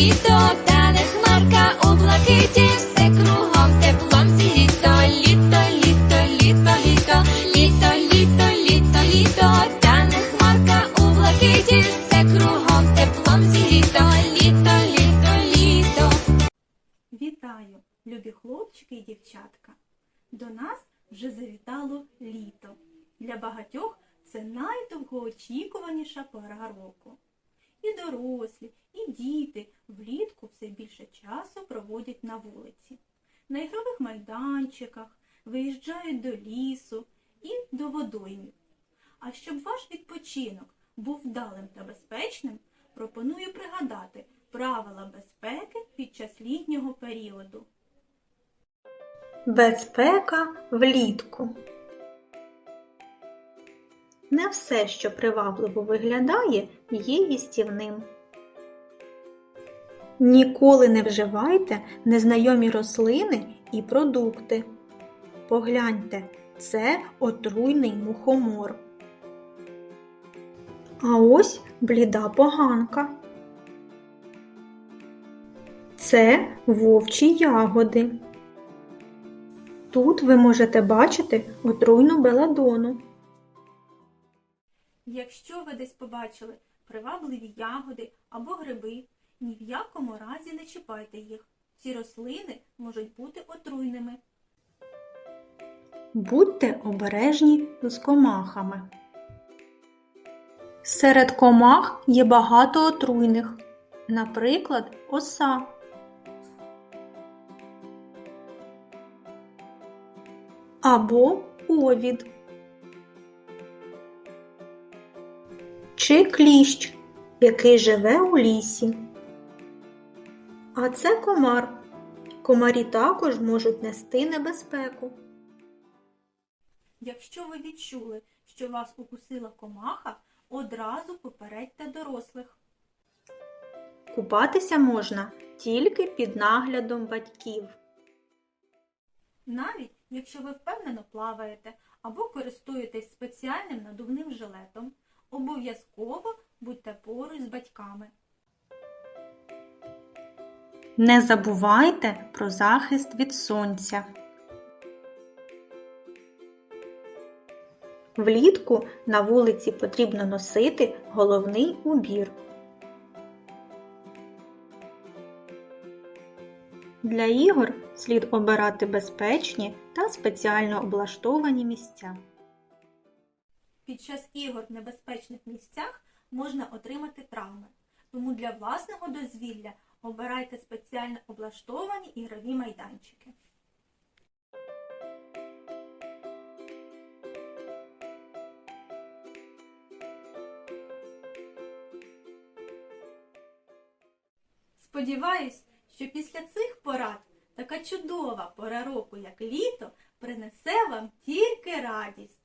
літо, літо, та не хмарка у блакиті, все кругом теплом зігріто. Літо, літо, літо, літо, літо, літо, літо, літо, та не хмарка у блакиті, все кругом теплом зігріто. Літо, літо, літо. Вітаю, любі хлопчики і дівчатка! До нас вже завітало літо. Для багатьох це найдовгоочікуваніша пора року. І дорослі, і діти влітку все більше часу проводять на вулиці, на ігрових майданчиках, виїжджають до лісу і до водоймів. А щоб ваш відпочинок був вдалим та безпечним, пропоную пригадати правила безпеки під час літнього періоду. Безпека влітку. Не все, що привабливо виглядає, є їстівним. Ніколи не вживайте незнайомі рослини і продукти. Погляньте, це отруйний мухомор. А ось бліда поганка. Це вовчі ягоди. Тут ви можете бачити отруйну беладону. Якщо ви десь побачили привабливі ягоди або гриби, ні в якому разі не чіпайте їх. Ці рослини можуть бути отруйними. Будьте обережні з комахами. Серед комах є багато отруйних, наприклад, оса. Або овід. Чи кліщ, який живе у лісі. А це комар. Комарі також можуть нести небезпеку. Якщо ви відчули, що вас укусила комаха, одразу попередьте дорослих. Купатися можна тільки під наглядом батьків. Навіть якщо ви впевнено плаваєте або користуєтесь спеціальним надувним жилетом, обов'язково будьте поруч з батьками. Не забувайте про захист від сонця. Влітку на вулиці потрібно носити головний убір. Для ігор слід обирати безпечні та спеціально облаштовані місця. Під час ігор в небезпечних місцях можна отримати травми, тому для власного дозвілля обирайте спеціально облаштовані ігрові майданчики. Сподіваюсь, що після цих порад така чудова пора року, як літо, принесе вам тільки радість.